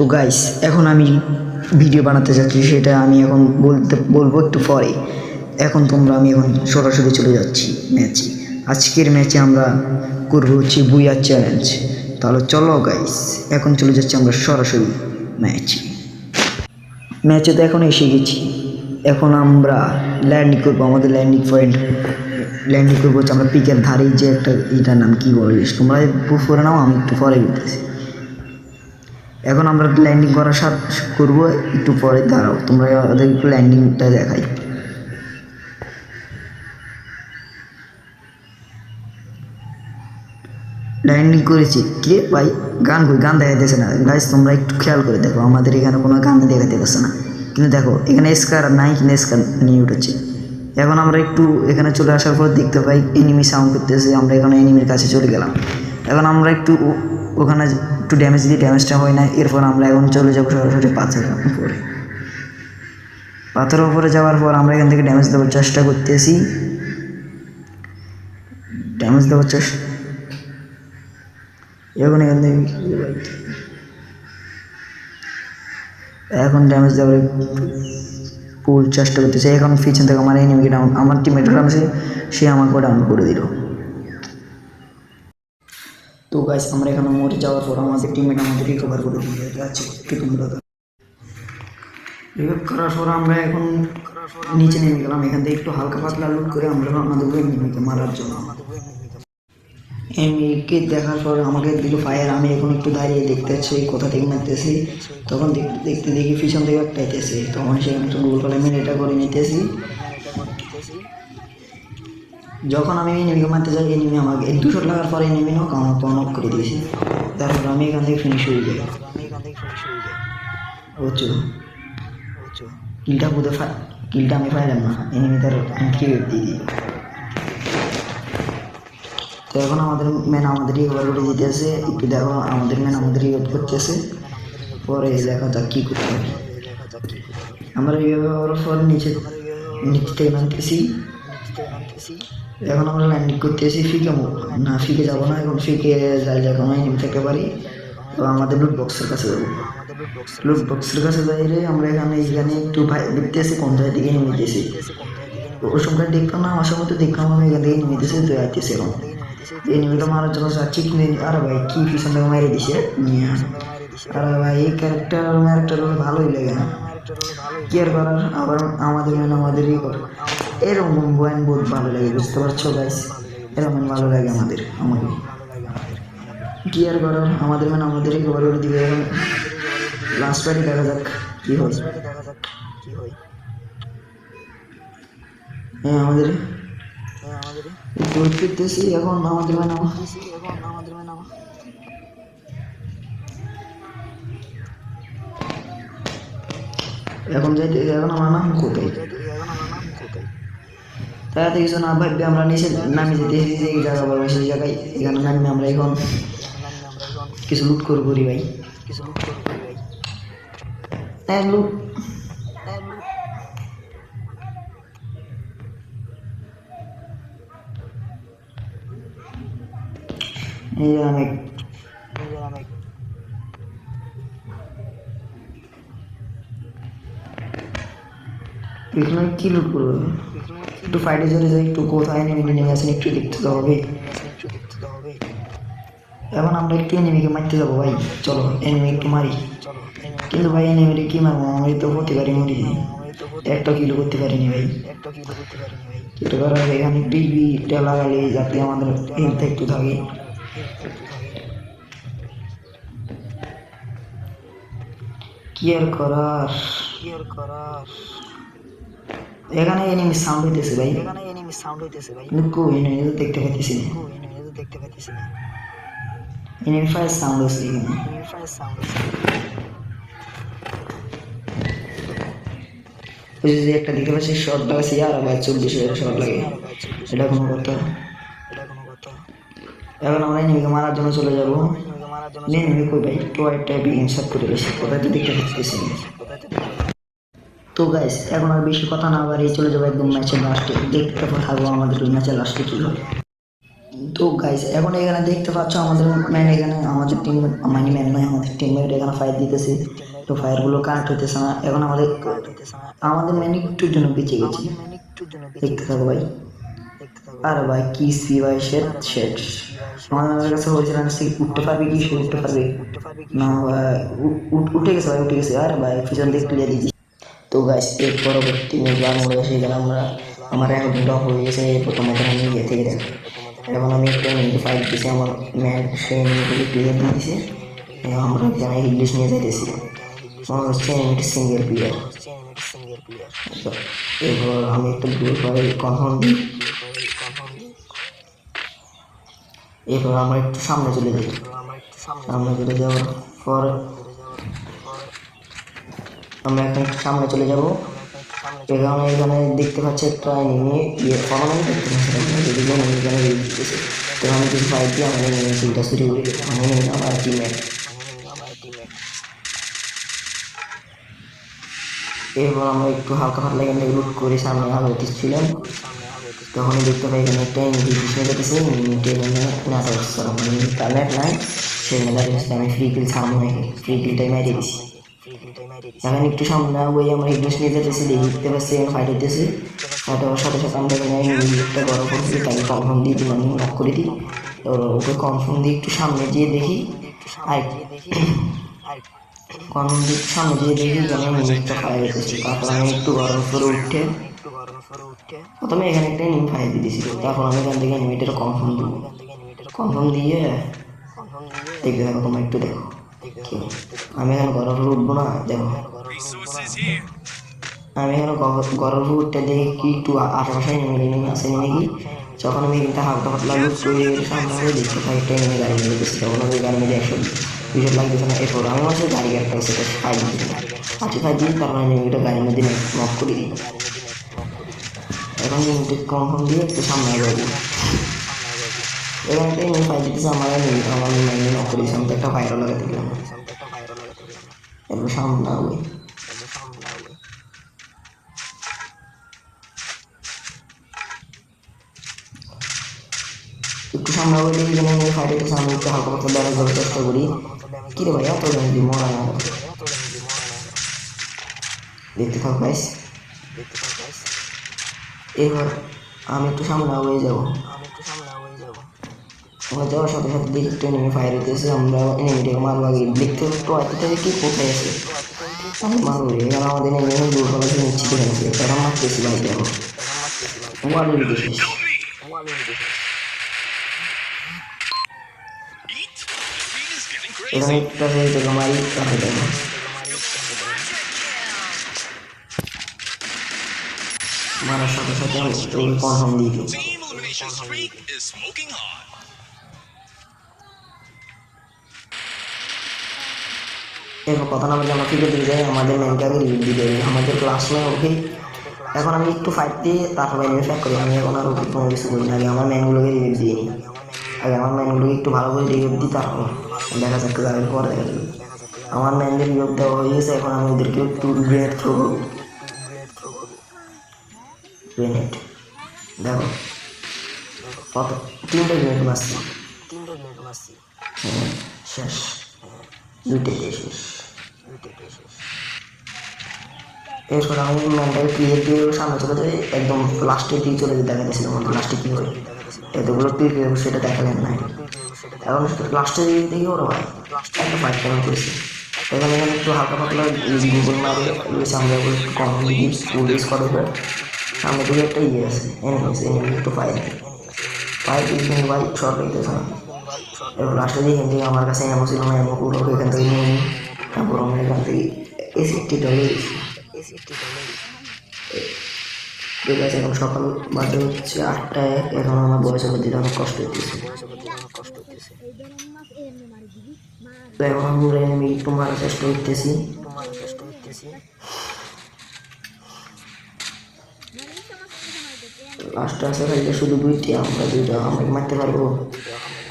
তো গাইস এখন আমি ভিডিও বানাতে যাচ্ছি, সেটা আমি এখন বলতে, বলব একটু পরে। এখন তোমরা, আমি এখন সরাসরি চলে যাচ্ছি ম্যাচে আজকের ম্যাচে আমরা করব হচ্ছে বুইয়ার চ্যালেঞ্জ তাহলে চলো গাইস এখন চলে যাচ্ছি আমরা সরাসরি ম্যাচে ম্যাচে তো এখন এসে গেছি। এখন আমরা ল্যান্ডিং করব, আমাদের ল্যান্ডিং পয়েন্ট ল্যান্ডিং করব হচ্ছে আমরা পিকের ধারেই যে একটা, এটার নাম কী বলিস তোমরা পরে নাও, আমি একটু পরে বলতেছি। এখন আমরা ল্যান্ডিং করার সাথ করব, একটু পরে দাঁড়াও, তোমরা ওদের একটু ল্যান্ডিংটা দেখাই। ল্যান্ডিং করেছি। কে ভাই, গান কই? গান দেখাইতেছে না। গাইজ তোমরা একটু খেয়াল করে দেখো, আমাদের এখানে কোনো গানই দেখাতে পারছে না। কিন্তু দেখো, এখানে স্কার নাই কিন্তু স্কার নিয়ে উঠেছে। এখন আমরা একটু এখানে চলে আসার পর দেখতে পাই এনিমি সাউন্ড করতেছে, আমরা এখানে এনিমির কাছে চলে গেলাম। এখন আমরা একটু ওখানে একটু ড্যামেজ দিই ড্যামেজটা হয় না, এরপর আমরা এখন চলে যাব সরাসরি পাথরের উপরে। পাথরের উপরে যাওয়ার পর আমরা এখান থেকে ড্যামেজ দেওয়ার চেষ্টা করতেছি। ড্যামেজ দেওয়ার চেষ্টা এখন এখান থেকে এখন ড্যামেজ দেওয়ার ফুল চেষ্টা করতেছে। এখন পিছন থেকে আমার এনিমিকে ডাউন আমার টিমেট আছে সে আমাকে ডাউন করে দিল। তো গাইস আমরা এখানে মরে যাওয়ার পর আমাদের টিমমেট আমাদের রিকভার করে দিয়ে যাচ্ছে একটু তোমরা রিকভার করার পর আমরা এখন নিচে নেমে গেলাম। এখান থেকে একটু হালকা পাতলা লুট করে আমরা আমাদের এনিমিকে মারার জন্য। এনিমিকে দেখার পর আমাকে দিল ফায়ার আমি এখন একটু দাঁড়িয়ে দেখতে পাচ্ছি কোথা থেকে মারতেছি। তখন দেখতে দেখতে দেখি পিছন থেকে একটা আইতেছে। তখন সেখানে একটু গুগল কলে এটা করে নিতেছি। যখন আমি এনিমিকে মারতে যাই এনিমি আমাকে এই দুশো লাগার পরে এনিমি নক আমাকে নক করে দিয়েছি। তারপর আমি এখান থেকে ফিনিশ হয়ে যাই বুঝছ কিলটা বুধে ফাই কিলটা আমি পাইলাম না এনিমি তার ক্রিয়েট দিয়ে দিই তো এখন আমাদের ম্যান আমাদের রিকভার করে দিতেছে একটু দেখো, আমাদের ম্যান আমাদের রিকভার করতেছে। পরে দেখা যাক কী করতে হবে আমরা করার পর নিচে নিচে থেকে নামতেছি। এখন আমরা ল্যান্ডিং করতেছি ফিকে মো- না, ফিকে যাব না, এখন ফিকে যাই আমরা নেমে থাকতে পারি তো আমাদের লুট বক্সের কাছে যাব। লুট বক্সের কাছে যাই রে আমরা এখানে এখানে একটু ভাই দেখতেছি কোন জায়গা থেকে নেমেতেছি ওই সময় দেখতাম না আমার সময় তো দেখলাম আমি এখান থেকে নেমেতেছি তো যাইতেছি এখন। এই নেমেটা মারার জন্য যাচ্ছি কিনে আরে ভাই, কি পিছন থেকে মেরে দিছে। আরে ভাই, এই ক্যারেক্টার ক্যারেক্টার ভালোই লাগে না। কি আর করার? আবার আমাদের মেন আমাদেরই কর। এরকম বয়ান বহুত ভালো লাগে, বুঝতে পারছ গাইস এরকম ভালো লাগে আমাদের আমাকে কি আর করার? আমাদের মেন আমাদেরই কভার করে দিবে লাস্ট পার্টি দেখা যাক, কি হয়। হ্যাঁ আমাদের দৌড় ফিরতেছি এখন আমাদের মেন এখন যাইতে এখন আমার নাম কোথায়? তাড়াতাড়ি কিছু না ভাববে, আমরা নিচে নামে যেতে যে জায়গা বলব সেই জায়গায়। এখানে নামে আমরা এখন কিছু লুট করব করি ভাই। হ্যাঁ লুট এই যে এখানে কি লুট করব? একটু ফাইটে চলে যাই, একটু কোথায় নেমে নেমে আসেন একটু দেখতে তো হবে। এখন আমরা একটু এনিমিকে মারতে যাব ভাই। চলো এনিমি একটু মারি। কিন্তু ভাই এনিমিকে কি মারবো? আমি তো প্রতিবারই মরি একটা কিলো করতে পারিনি ভাই। এটা করার এখানে টিভিটা লাগালে যাতে আমাদের হেলথ একটু থাকে। কি আর করার কি আর করার? এখানে এনিমি সাউন্ড হইতেছে ভাই। এখানে এনিমি সাউন্ড হইতেছে ভাই। কই এনিমি তো দেখতে পাইতেছি না। এনিমি তো দেখতে পাইতেছি না। এনিমি ফায়ার সাউন্ড হচ্ছে এখানে। এনিমি ফায়ার সাউন্ড ওই যে একটা দেখতে পাচ্ছি শর্ট লাগাচ্ছি আর ভাই চব্বিশ হাজার শর্ট লাগে। এটা কোনো কথা। এখন আমরা এনিমিকে মারার জন্য চলে যাব। এনিমি কই ভাই? একটা বিগিন সাপ করে গেছে কোথায় তো দেখতে পাচ্ছি কোথায় তো গাইস এখন আর বেশি কথা না বাড়িয়ে চলে যাব একদম ম্যাচের লাস্টে দেখতে থাকব আমাদের ওই ম্যাচের লাস্টে কী হয় তো গাইস এখন এখানে দেখতে পাচ্ছ আমাদের ম্যান এখানে, আমাদের টিম মানে ম্যান নয়, আমাদের টিমমেট এখানে ফায়ার দিতেছে। তো ফায়ারগুলো কানেক্ট হইতেছে না। এখন আমাদের আমাদের ম্যান একটুর জন্য বেঁচে গেছে। দেখতে থাকো ভাই। আরে ভাই, কি সি ভাই শেট শেট আমাদের কাছে না সে উঠতে পারবে কি, সে উঠতে পারবে। না উঠে গেছে ভাই, উঠে গেছে। আরে ভাই, পিছন দিক তুলে দিয়েছি। তো গাছ এর পরবর্তী নির্বাণ হয়ে গেছে এখানে আমরা আমার ডক হয়ে গেছে প্রথমত আমি ইয়ে থেকে দেখ। এখন আমি একটা মিনিট ফাইভ দিয়েছি আমার ম্যান সে ক্লিয়ার দিয়ে দিয়েছে আমরা এখানে ইংলিশ নিয়ে যাইতেছি। মনে হচ্ছে এমনি সিঙ্গেল প্লেয়ার প্লেয়ার এরপর আমি একটা গ্রুপ করে কনফার্ম দিই। এরপর আমরা একটু সামনে চলে যাই। আমরা সামনে চলে যাওয়ার পর আমরা এখন সামনে চলে যাব। এখানে এখানে দেখতে পাচ্ছি একটা এনিমি ইয়ে ফরমানি দেখতে পাচ্ছি এখানে তো আমি কিছু ফাইট দিয়ে কিলটা চুরি করি। আমি আমার এরপর আমরা একটু হালকা পাতলা এখানে লুট করে সামনে সামনে আগে তখনই দেখতে পাই এখানে একটা নাচা করছে মানে নাই। সেখানে আমি ফ্রি কিল নাকি ফ্রি কিলটাই মারিয়ে এখন একটু সামনে ওই আমরা ইংলিশ নিয়ে যেতেছি দেখতে পাচ্ছি এখানে ফাইট হইতেছে। ফাইট সাথে সাথে আমরা এখানে একটা গরম করছি তাকে কনফার্ম দিয়ে দিলাম লক করে দিই। তো ওকে কনফার্ম দিয়ে একটু সামনে গিয়ে দেখি। আর কনফার্ম দিয়ে সামনে গিয়ে দেখি এখানে মিনিটটা ফায়ার হইতেছে তারপর আমি একটু গরম করে উঠে প্রথমে এখানে একটা নিম ফায়ার দিয়ে দিয়েছিল তারপর আমি এখান থেকে নিমিটের কনফার্ম দিব। কনফার্ম দিয়ে দেখতে থাকো তোমরা একটু দেখো। আমি এখন করে উঠবো না, দেখো। আমি এখানে গরম উঠতে দেখি কি একটু আশেপাশে নেমে নেমে আসে নেমে কি যখন আমি এখানটা হালকা পাতলা সামনে দেখতে পাই একটা গাড়ি তখন আমি গাড়ি একশো দুশো না এরপর আমি মাসে গাড়ি সেটা ফাইভ আচ্ছা ফাইভ নেমে গাড়ির মধ্যে নক করে দিই এখন নেমে কনফার্ম দিয়ে একটু সামনে যাব এখানে একটা নেমে ফাইভ দিতেছে আমার নেমে আমার নেমে নক করে দিয়েছি আমি তো একটা ভাইরাল লাগাতে দিলাম সামনে একটা ভাইরাল লাগাতে দিলাম এরপর সামনে হবে তাহলে সামনে লাগবে একটু সামনে হবে দেখি যেন আমি ফাইট হইতেছে আমি একটু হালকা পাতলা ব্যালেন্স করার চেষ্টা করি কি রে ভাই এত ড্যামেজ দিই মরা না এত রেঞ্জ মনে না দেখতে থাকো গাইস দেখতে পাও গাইস এবার আমি একটু সামনে হয়ে যাব যাওয়ার সাথে সাথে দেখি একটু এনিমি ফায়ার হইতেছে আমরা এনিমিটাকে মারবো আগে। দেখতে তো এত থেকে কি কোথায় আছে? আমি মারবো রে এখানে আমাদের এনিমি এখন মারতেছি ভাই, দেখো। ওয়াল দেখিস এখানে একটা হয়ে তোকে মারি তাহলে দেখো মারার সাথে সাথে আমি কনফার্ম দিয়ে দিই এরপর কথা না বলে ফিরে দিয়ে যাই? আমাদের ম্যানকে আগে রিভিউ দিয়ে দেয় আমাদের ক্লাস নয় ওকে এখন আমি একটু ফাইট দিয়ে তারপরে এনিমি ফ্যাক করি। আমি এখন আর ওকে কোনো কিছু করি না। আগে আমার ম্যানগুলোকে রিভিউ দিয়ে নিই আগে আমার ম্যানগুলোকে একটু ভালো করে রিভিউ দিই তারপর দেখা যাচ্ছে যাবে পরে দেখা যাবে। আমার ম্যানদের রিভিউ দেওয়া হয়ে গেছে। এখন আমি ওদেরকে একটু গ্রেনেড থ্রো করব। গ্রেনেড দেখো। কত? তিনটে গ্রেনেড মারছি। তিনটা গ্রেড মারছি। হ্যাঁ শেষ দুইটাই শেষ দুইটা এরপর আমি ম্যানটাকে ক্লিয়ার দিয়ে সামনে চলে যাই একদম লাস্টের দিকে চলে যেতে দেখা গেছিল আমাদের লাস্টে কী হয় এতগুলো ক্লিয়ার সেটা দেখালেন না এখন লাস্টের দিকে দেখি ওরা ভাই একটা ফাইট কেমন করেছে? এখানে এখানে একটু হালকা পাতলা গুগল মারে আমরা একটু কম পুলিশ করে সামনে দিকে একটা ইয়ে আছে এনিমি এনিমি একটু ফাইট ফাইট কিন্তু ভাই শর্ট হইতেছে না এবার লাস্টে এখান থেকে আমার কাছে এমন ছিল না এমন পুরো এখান থেকে নিয়ে তারপর আমরা এখান থেকে এসিটি ডলে ডলে ঠিক আছে, এখন সকাল বাজে হচ্ছে আটটায় এখন আমার বয়সে দিতে অনেক কষ্ট হচ্ছে তো এখন আমরা আমি একটু মারার চেষ্টা করতেছি। লাস্টে আছে শুধু দুইটি, আমরা দুইটা, আমরা মারতে পারব?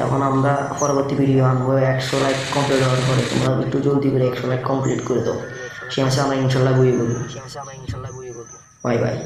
এখন আমরা পরবর্তী ভিডিও আনব একশো লাইক কমপ্লিট হওয়ার পরে। তোমরা একটু জলদি করে একশো লাইক কমপ্লিট করে দাও। সে আমরা ইনশাল্লাহ বুঝে বলব সে মাসে আমরা ইনশাল্লাহ বুঝে বলব বাই বাই